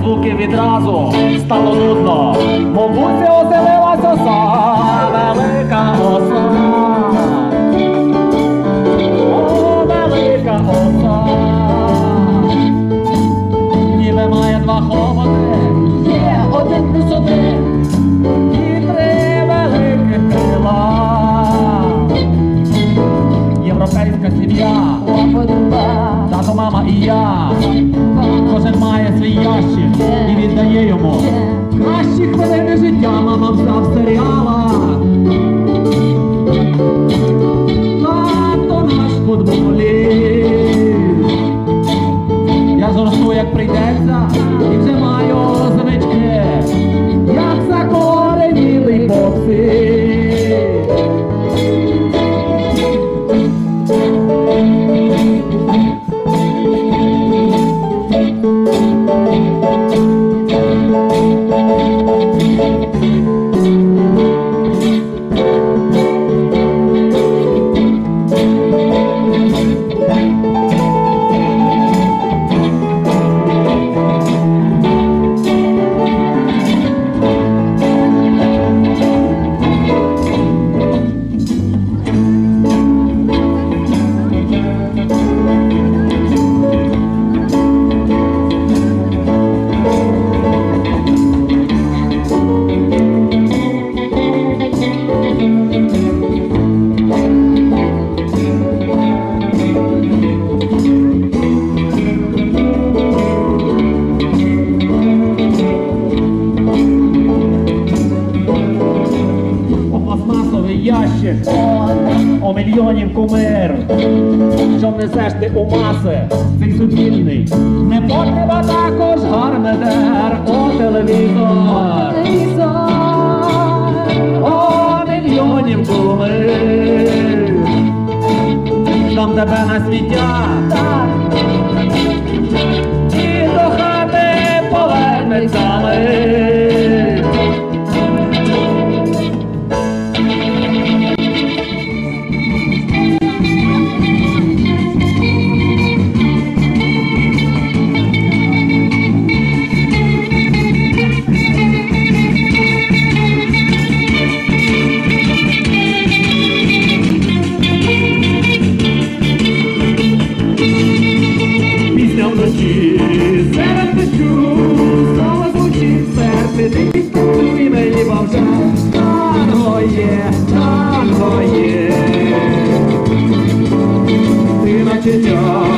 звуки відразу стало нудно. Мовуці оселилась оса, велика оса. खुद बोले ящик, о мільйонів кумир, що несеш ти у маси, цей суцільний, не потреба також гармедер, о телевізор, о мільйонів кумир, там тебе на свіття, вночі серед дощу знову звучить серце, ти підтанцюй мені бавжа. Танго є, танго є. Ти наче я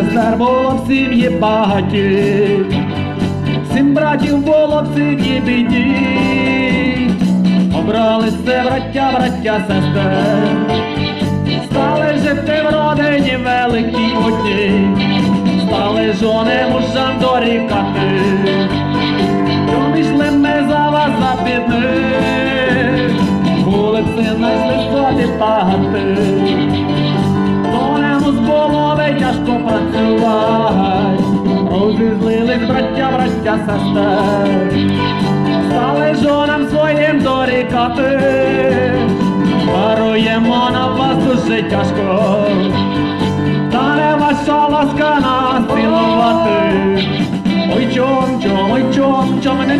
Сестер було в сім'ї багаті, сім братів було в сім'ї біді, обралися браття, браття, сестер. стали жити в родині великій одній, стали жони мужам дорікати, що йшли ми за вас за бідних, вулиці Донему з тяжко працювати, розізлились браття, браття, сестер, стали жонам своїм дорікати, Даруємо на вас дуже тяжко, та не ваша ласка нас цілувати. Ой чом, чом, ой чом, чом не